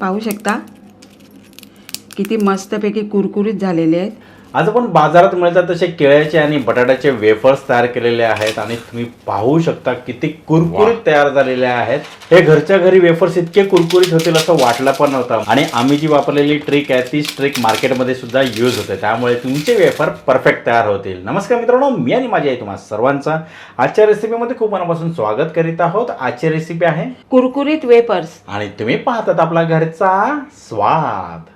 पाहू शकता. किती मस्तपैकी कुरकुरीत झालेले आहेत. आज आपण बाजारात मिळतात तसे केळ्याचे आणि बटाट्याचे वेफर्स तयार केलेले आहेत आणि तुम्ही पाहू शकता किती कुरकुरीत तयार झालेले आहेत. हे घरच्या घरी वेफर्स इतके कुरकुरीत होतील असं वाटलं पण नव्हतं. आणि आम्ही जी वापरलेली ट्रिक आहे तीच ट्रिक मार्केटमध्ये सुद्धा यूज होते. त्यामुळे तुमचे वेफर परफेक्ट तयार होतील. नमस्कार मित्रांनो मी आणि माझी आई तुम्हाला सर्वांचं आजच्या रेसिपीमध्ये खूप मनापासून स्वागत करीत आहोत. आजची रेसिपी आहे कुरकुरीत वेपर्स आणि तुम्ही पाहतात आपला घरचा स्वाद.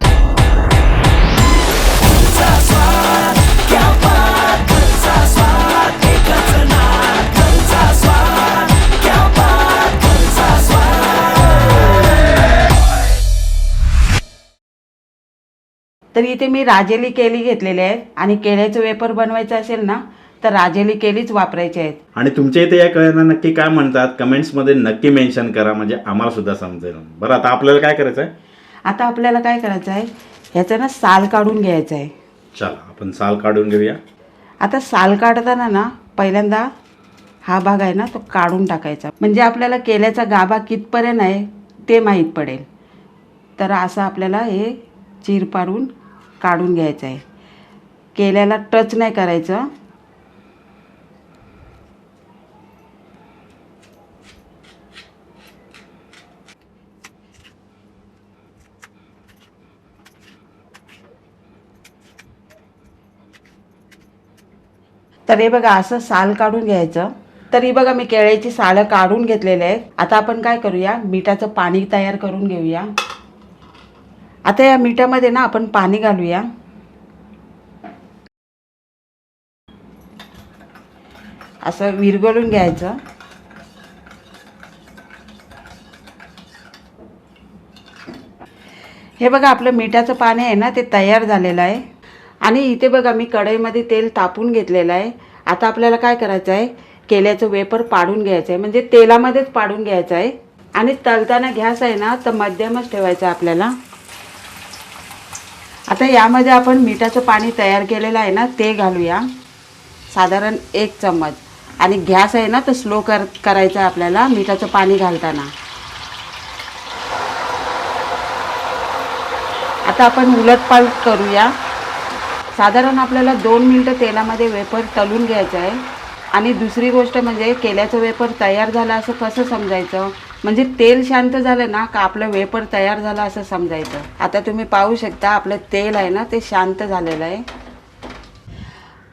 तर इथे मी राजेली केली घेतलेले आहेत आणि केळ्याचं वेपर बनवायचं असेल ना तर राजेली केलीच वापरायचे आहेत. आणि तुमच्या इथे या कळ्यांना नक्की काय म्हणतात? कमेंट्समध्ये नक्की मेन्शन करा म्हणजे आम्हाला सुद्धा समजेल. बरं आता आपल्याला काय करायचं आहे? आता आपल्याला काय करायचं आहे? ह्याचं ना साल काढून घ्यायचं आहे. चला आपण साल काढून घेऊया. आता साल काढताना ना पहिल्यांदा हा भाग आहे ना तो काढून टाकायचा. म्हणजे आपल्याला केल्याचा गाभा कितपर्यंत आहे ते माहीत पडेल. तर असं आपल्याला हे चीर पाडून काढून घ्यायचं आहे केल्याला टच नाही करायचं. तर हे बघा असं साल काढून घ्यायचं. तर हे बघा मी केळ्याची सालं काढून घेतलेले आहेत. आता आपण काय करूया? मिठाचं पाणी तयार करून घेऊया. आता या मिठामध्ये ना आपण पाणी घालूया. असं विरघळून घ्यायचं. हे बघा आपलं मिठाचं पाणी आहे ना ते तयार झालेलं आहे. आणि इथे बघा मी कढईमध्ये तेल तापून घेतलेलं आहे. आता आपल्याला काय करायचं आहे? केल्याचं वेपर पाडून घ्यायचं आहे. म्हणजे तेलामध्येच पाडून घ्यायचं आहे. आणि तळताना गॅस आहे ना तर मध्यमच ठेवायचं आहे आपल्याला. आता यामध्ये आपण मिठाचं पाणी तयार केलेलं आहे ना ते घालूया. साधारण एक चम्मच. आणि गॅस आहे ना तर स्लो कर करायचं आहे आपल्याला मिठाचं पाणी घालताना. आता आपण उलटपालट करूया. साधारण आपल्याला दोन मिनटं तेलामध्ये वेपर तळून घ्यायचं आहे. आणि दुसरी गोष्ट म्हणजे केल्याचं वेपर तयार झालं असं कसं समजायचं? म्हणजे तेल शांत झालं ना का आपलं वेपर तयार झालं असं समजायचं? आता तुम्ही पाहू शकता आपलं तेल आहे ना ते शांत झालेलं आहे.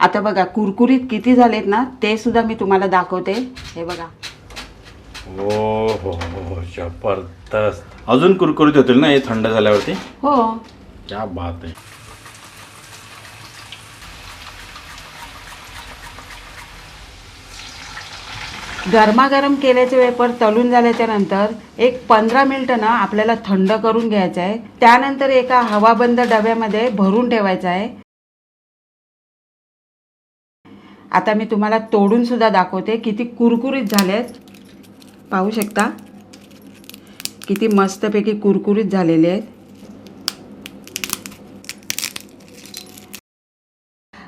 आता बघा कुरकुरीत किती झालेत ना ते सुद्धा मी तुम्हाला दाखवते. हे बघा. हो हो हो जबरदस्त. अजून कुरकुरीत होतील ना हे थंड झाल्यावरती? हो. क्या बात आहे. गरमागरम केल्याचे वेपर तळून झाल्याच्यानंतर एक पंधरा मिनिटं ना आपल्याला थंड करून घ्यायचं आहे. त्यानंतर एका हवाबंद डब्यामध्ये भरून ठेवायचं आहे. आता मी तुम्हाला तोडून सुद्धा दाखवते. किती कुरकुरीत झालेत. पाहू शकता? किती मस्तपैकी कुरकुरीत झालेले आहेत.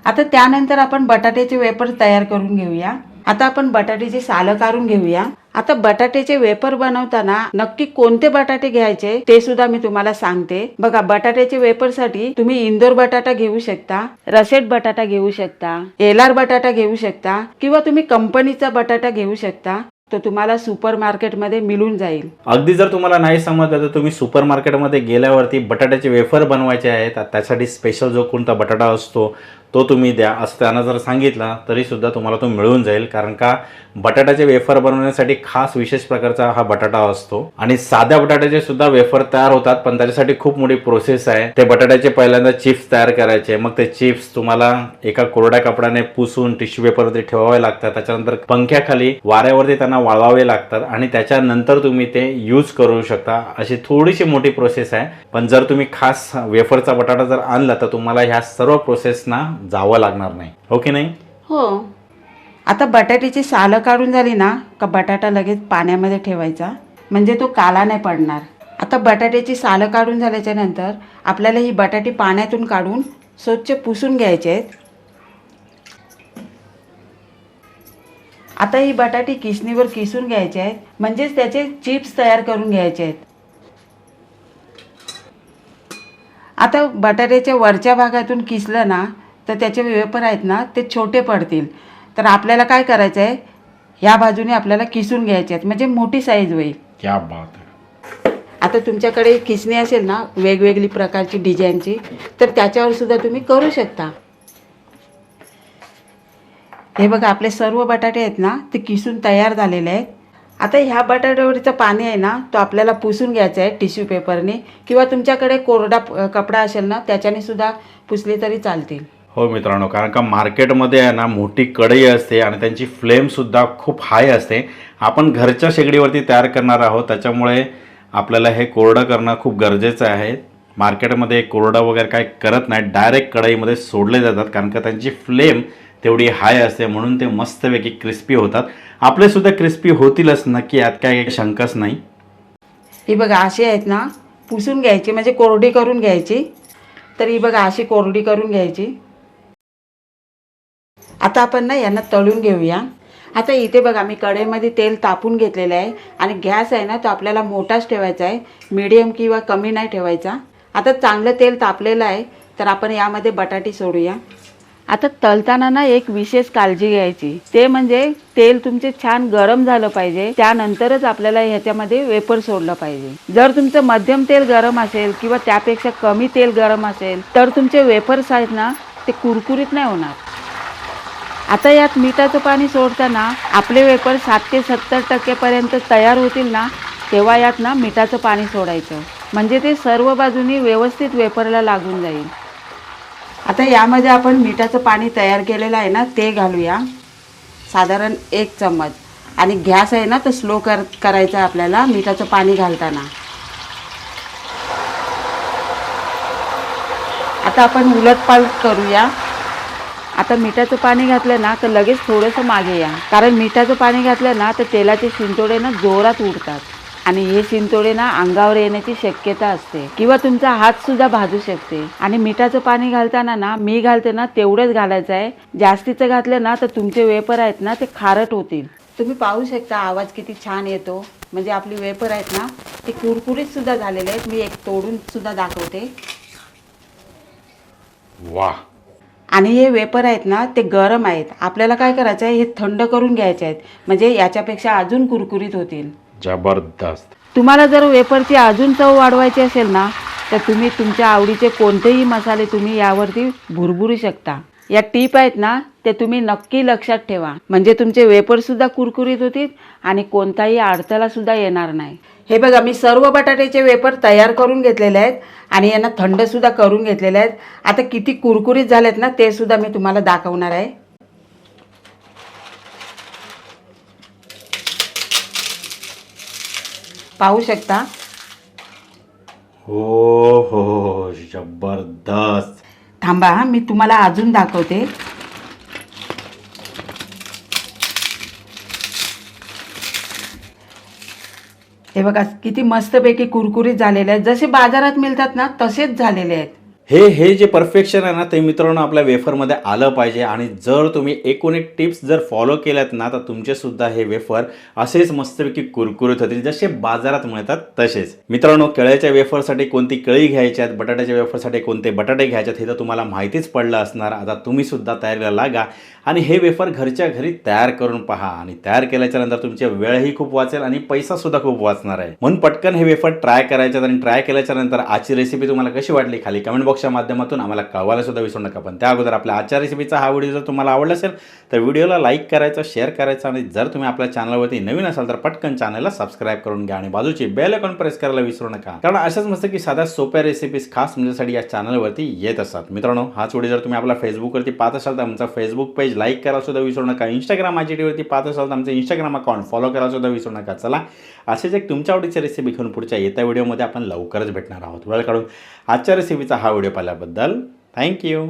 आता त्यानंतर आपण बटाट्याचे वेपर तयार करून घेऊया. आता आपण बटाट्याची सालं काढून घेऊया. आता बटाट्याचे वेपर बनवताना नक्की कोणते बटाटे घ्यायचे ते सुद्धा मी तुम्हाला सांगते. बघा बटाट्याचे वेपरसाठी तुम्ही इंदोर बटाटा घेऊ शकता रसेट बटाटा घेऊ शकता एलार बटाटा घेऊ शकता किंवा तुम्ही कंपनीचा बटाटा घेऊ शकता तो तुम्हाला सुपर मार्केटमध्ये मिळून जाईल. अगदी जर तुम्हाला नाही समजलं तर तुम्ही सुपर मार्केटमध्ये गेल्यावरती बटाट्याचे वेफर बनवायचे आहेत. त्यासाठी स्पेशल जो कोणता बटाटा असतो तो तुम्ही द्या असं त्यांना जर सांगितलं तरीसुद्धा तुम्हाला तो मिळून जाईल. कारण का? बटाट्याचे वेफर बनवण्यासाठी खास विशेष प्रकारचा हा बटाटा असतो. आणि साध्या बटाट्याचे सुद्धा वेफर तयार होतात पण त्याच्यासाठी खूप मोठी प्रोसेस आहे. ते बटाट्याचे पहिल्यांदा चिप्स तयार करायचे. मग ते चिप्स तुम्हाला एका कोरड्या कपड्याने पुसून टिश्यू पेपरवरती ठेवावे लागतात. त्याच्यानंतर पंख्याखाली वाऱ्यावरती त्यांना वाळवावे लागतात आणि त्याच्यानंतर तुम्ही ते यूज करू शकता. अशी थोडीशी मोठी प्रोसेस आहे. पण जर तुम्ही खास वेफरचा बटाटा जर आणला तर तुम्हाला ह्या सर्व प्रोसेसना जावं लागणार नाही. हो की नाही? हो. आता बटाट्याची सालं काढून झाली ना का बटाटा लगेच पाण्यामध्ये ठेवायचा? म्हणजे तो काला नाही पडणार. आता बटाट्याची सालं काढून झाल्याच्यानंतर आपल्याला ही बटाटी पाण्यातून काढून स्वच्छ पुसून घ्यायचे आहेत. आता ही बटाटी किसणीवर किसून घ्यायचे आहेत. म्हणजेच त्याचे चिप्स तयार करून घ्यायचे आहेत. आता बटाट्याच्या वरच्या भागातून किसलं ना तर त्याचे वेपर आहेत ना ते छोटे पडतील. तर आपल्याला काय करायचं आहे ह्या बाजूने आपल्याला किसून घ्यायचे आहेत. म्हणजे मोठी साईज होईल. क्या बात आता तुमच्याकडे किसणी असेल ना वेगवेगळी प्रकारची डिझाईनची तर त्याच्यावर सुद्धा तुम्ही करू शकता. हे बघा आपले सर्व बटाटे आहेत ना ते किसून तयार झालेले आहेत. आता ह्या बटाट्यावरचं पाणी आहे ना तो आपल्याला पुसून घ्यायचा आहे टिश्यू पेपरने किंवा तुमच्याकडे कोरडा कपडा असेल ना त्याच्याने सुद्धा पुसले तरी चालतील. हो मित्रांनो कारण का मार्केटमध्ये आहे ना मोठी कढई असते आणि त्यांची फ्लेमसुद्धा खूप हाय असते. आपण घरच्या शेगडीवरती तयार करणार आहोत त्याच्यामुळे आपल्याला हे कोरडं करणं खूप गरजेचं आहे. मार्केटमध्ये कोरडं वगैरे काय करत नाही डायरेक्ट कढईमध्ये सोडले जातात कारण का त्यांची फ्लेम तेवढी हाय असते म्हणून ते मस्तपैकी क्रिस्पी होतात. आपलेसुद्धा क्रिस्पी होतीलच नक्की यात काय शंकाच नाही. ही बघा अशी आहेत ना पुसून घ्यायची म्हणजे कोरडी करून घ्यायची. तर ही बघा अशी कोरडी करून घ्यायची. आता आपण ना यांना तळून घेऊया. आता इथे बघा मी कढईमध्ये तेल तापून घेतलेलं आहे आणि गॅस आहे ना तो आपल्याला मोठाच ठेवायचा आहे. मीडियम किंवा कमी नाही ठेवायचा. आता चांगलं तेल तापलेलं आहे तर आपण यामध्ये बटाटे सोडूया. आता तळताना ना एक विशेष काळजी घ्यायची. ते म्हणजे तेल तुमचे छान गरम झालं पाहिजे. त्यानंतरच आपल्याला ह्याच्यामध्ये वेपर सोडलं पाहिजे. जर तुमचं मध्यम तेल गरम असेल किंवा त्यापेक्षा कमी तेल गरम असेल तर तुमचे वेपर्स आहेत ना ते कुरकुरीत नाही होणार. आता यात मिठाचं पाणी सोडताना आपले वेपर सात ते सत्तर टक्केपर्यंत तयार होतील ना तेव्हा यात ना मिठाचं पाणी सोडायचं. म्हणजे ते सर्व बाजूनी व्यवस्थित वेपरला लागून जाईल. आता यामध्ये आपण मिठाचं पाणी तयार केलेलं आहे ना ते घालूया. साधारण एक चम्मच. आणि गॅस आहे ना तर स्लो कर करायचं आहे आपल्याला मिठाचं पाणी घालताना. आता आपण उलटपालट करूया. आता मिठाचं पाणी घातलं ना तर लगेच थोडंसं मागे या. कारण मिठाचं पाणी घातलं ना तर तेलाचे शिंतोडे ना जोरात उडतात. आणि हे शिंतोडे ना अंगावर येण्याची शक्यता असते. किंवा तुमचा हात सुद्धा भाजू शकते. आणि मिठाचं पाणी घालताना ना मी घालते ना तेवढंच घालायचं आहे. जास्तीचं घातलं ना तर तुमचे वेपर आहेत ना ते खारट होतील. तुम्ही पाहू शकता आवाज किती छान येतो. म्हणजे आपली वेपर आहेत ना ते कुरकुरीत सुद्धा झालेले आहेत. मी एक तोडून सुद्धा दाखवते. वा आणि हे वेपर आहेत ना ते गरम आहेत. आपल्याला काय करायचं आहे? हे थंड करून घ्यायचे आहेत. म्हणजे याच्यापेक्षा अजून कुरकुरीत होतील. जबरदस्त. तुम्हाला जर वेपरची अजून चव वाढवायची असेल ना तर तुम्ही तुमच्या आवडीचे कोणतेही मसाले तुम्ही यावरती भुरभुरू शकता. या टीप आहेत ना ते तुम्ही नक्की लक्षात ठेवा. म्हणजे तुमचे वेपर सुद्धा कुरकुरीत होतील आणि कोणताही अडथळा सुद्धा येणार नाही. हे बघा मी सर्व बटाट्याचे वेपर तयार करून घेतलेले आहेत आणि यांना थंड सुद्धा करून घेतलेले आहेत. आता किती कुरकुरीत झालेत ना ते सुद्धा मी तुम्हाला दाखवणार आहे. पाहू शकता? हो हो हो, जबरदस्त. थांबा मी तुम्हाला अजून दाखवते. हे बघा किती मस्तपैकी कुरकुरीत झालेले आहेत. जसे बाजारात मिळतात ना तसेच झालेले आहेत. हे हे जे परफेक्शन आहे ना ते मित्रांनो आपल्या वेफरमध्ये आलं पाहिजे. आणि जर तुम्ही एकूण एक टिप्स जर फॉलो केल्यात ना तर तुमचे सुद्धा हे वेफर असेच मस्तपैकी कुरकुरीत होतील. जसे बाजारात मिळतात तसेच. मित्रांनो केळ्याच्या वेफरसाठी कोणती केळी घ्यायची आहेत बटाट्याच्या वेफरसाठी कोणते बटाटे घ्यायचे आहेत हे तर तुम्हाला माहितीच पडलं असणार. आता तुम्ही सुद्धा तयारीला लागा. आणि हे वेफर घरच्या घरी तयार करून पहा. आणि तयार केल्याच्यानंतर तुमची वेळही खूप वाचेल आणि पैसा सुद्धा खूप वाचणार आहे. म्हणून पटकन हे वेफर ट्राय करायचे आणि ट्राय केल्याच्यानंतर आजची रेसिपी तुम्हाला कशी वाटली? खाली कमेंट बॉक्सच्या माध्यमातून आम्हाला कळवायला सुद्धा विसरू नका. पण त्या अगोदर आपल्या आचार्यसेबीचा रेसिपीचा हा व्हिडिओ जर तुम्हाला आवडला असेल तर व्हिडिओला लाईक करायचा शेअर करायचा आणि जर तुम्ही आपल्या चॅनलवरती नवीन असाल तर पटकन चॅनलला सबस्क्राईब करून घ्या आणि बाजूची बेल आयकॉन प्रेस करायला विसरू नका. कारण अशाच मस्त की साध्या सोप्या रेसिपीज खास तुमच्यासाठी या चॅनलवरती येत असतात. मित्रांनो हाच व्हिडिओ जर तुम्ही आपल्या फेसबुकवरती पाहत असाल तर आमचा फेसबुक पेज लाईक करायला सुद्धा विसरू नका. इंस्टाग्राम वरती पाहत असाल तर आमचं इंस्टाग्राम अकाउंट फॉलो करायलासुद्धा विसरू नका. चला असेच एक तुमच्या आवडीची रेसिपी घेऊन पुढच्या येत्या व्हिडिओमध्ये आपण लवकरच भेटणार आहोत. वेळ काढून आजच्या रेसिपीचा हा व्हिडिओ पाहिल्याबद्दल थँक्यू